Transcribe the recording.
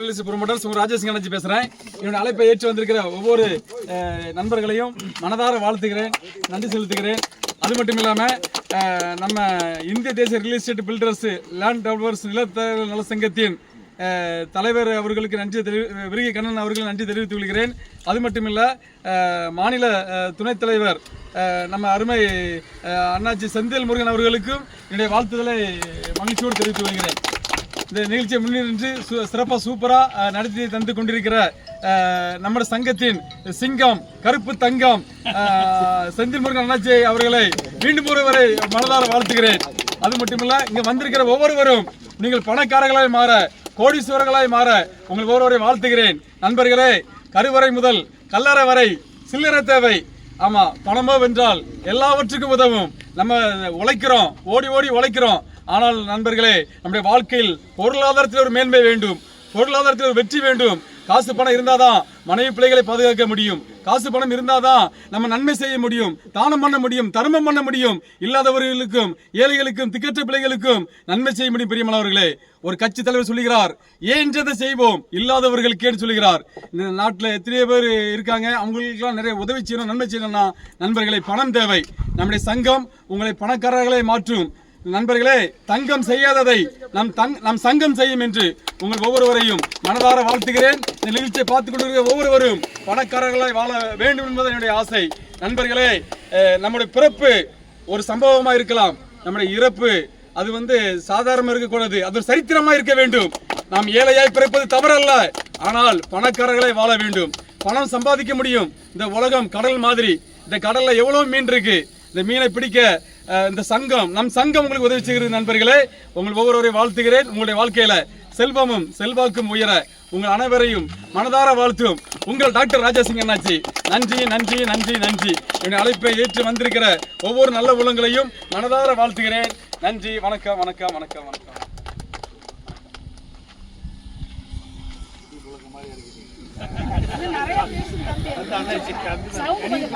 Release promoters உங்க ராஜேஷ் கணேஷ் பேசுறேன். என்னோட அழைப்பை ஏற்று வந்திருக்கிற ஒவ்வொரு நண்பர்களையும் மனதார வாழ்த்துகிறேன் நன்றி செலுத்துகிறேன். அது மட்டும் இல்லாமல் நம்ம இந்திய தேசிய real estate builders land developers நிலத்த நல சங்கத்தின் தலைவர் அவர்களுக்கு நன்றி தெரிவி விருகி கண்ணன் அவர்களுக்கு நன்றி தெரிவித்துக் கொள்கிறேன். அது மட்டும் இல்ல மாநில அஹ், துணைத் தலைவர் நம்ம அருமை அண்ணாச்சி செந்தில் முருகன் அவர்களுக்கும் என்னுடைய வாழ்த்துதலை மகிழ்ச்சியோடு தெரிவித்துக் கொள்கிறேன். இந்த நிகழ்ச்சியை முன்னின்று சு- சூப்பராக நடத்தி தந்து கொண்டிருக்கிற நம்ம சங்கத்தின் சிங்கம் கருப்பு தங்கம் செந்தில் முருகன் அண்ணாச்சி அவர்களை மீண்டும் ஒருவரை மனதார வாழ்த்துகிறேன். அது மட்டுமில்ல இங்கே வந்திருக்கிற ஒவ்வொருவரும் நீங்கள் பணக்காரர்களாய் மாற கோடீஸ்வரர்களாய் மாற உங்கள் ஒவ்வொருவரை வாழ்த்துகிறேன். நண்பர்களே கருவறை முதல் கல்லறை வரை சில்லறை தேவை. ஆமாம் பணமோ வென்றால் எல்லாவற்றுக்கும் உதவும். நம்ம உழைக்கிறோம் ஓடி ஓடி உழைக்கிறோம். ஆனால் நண்பர்களே நம்முடைய வாழ்க்கையில் பொருளாதாரத்தில் ஒரு மேன்மை வேண்டும். பொருளாதாரத்தில் ஒரு வெற்றி வேண்டும். காசு பணம் இருந்தாதான் மனைவி பிள்ளைகளை பாதுகாக்க முடியும். காசு பணம் இருந்தாதான் நம்ம நன்மை செய்ய முடியும். தானம் பண்ண முடியும் தர்மம் பண்ண முடியும். இல்லாதவர்களுக்கும் ஏழைகளுக்கும் திக்கற்ற பிள்ளைகளுக்கும் நன்மை செய்ய முடியும் பெரியமானவர்களே ஒரு கட்சி தலைவர் சொல்லுகிறார் ஏன்றதை செய்வோம்? இல்லாதவர்களுக்கேன்னு சொல்லுகிறார். இந்த நாட்டில் எத்தனையோ பேர் இருக்காங்க. அவங்களுக்கெல்லாம் நிறைய உதவி செய்யணும் நன்மை செய்யணும்னா நண்பர்களை பணம் தேவை. நம்முடைய சங்கம் உங்களை பணக்காரர்களை மாற்றும். நண்பர்களே தங்கம் செய்யாததை நம் தங் நம் சங்கம் செய்யும் என்று உங்கள் ஒவ்வொருவரையும் மனதார வாழ்த்துகிறேன். இந்த நிகழ்ச்சியை பார்த்துக் கொண்டிருக்கிற ஒவ்வொருவரும் பணக்காரர்களாய் வாழ வேண்டும் என்பது என்னுடைய ஆசை. நண்பர்களே நம்முடைய பிறப்பு ஒரு சம்பவமாக இருக்கலாம். நம்முடைய இறப்பு அது வந்து சாதாரணமாக இருக்கக்கூடாது. அது ஒரு சரித்திரமாக இருக்க வேண்டும். நாம் ஏழையாய் பிறப்பது தவறல்ல. ஆனால் பணக்காரர்களை வாழ வேண்டும். பணம் சம்பாதிக்க முடியும். இந்த உலகம் கடல் மாதிரி. இந்த கடலில் எவ்வளோ மீன் இருக்கு? இந்த மீனை பிடிக்க இந்த சங்கம் நம் சங்கம் உங்களுக்கு உதவி செய்கிறது நண்பர்களே. உங்கள் ஒவ்வொருவரையும் வாழ்த்துகிறேன். உங்களுடைய வாழ்க்கையில செல்வமும் செல்வாக்கும் உயர உங்கள் அனைவரையும் மனதார வாழ்த்தும். உங்கள் டாக்டர் ராஜாசிங் அண்ணாச்சி. நன்றி நன்றி நன்றி நன்றி. என்னுடைய அழைப்பை ஏற்று வந்திருக்கிற ஒவ்வொரு நல்ல உள்ளங்களையும் மனதார வாழ்த்துகிறேன். நன்றி வணக்கம் வணக்கம் வணக்கம் வணக்கம். நிறைய பேசும்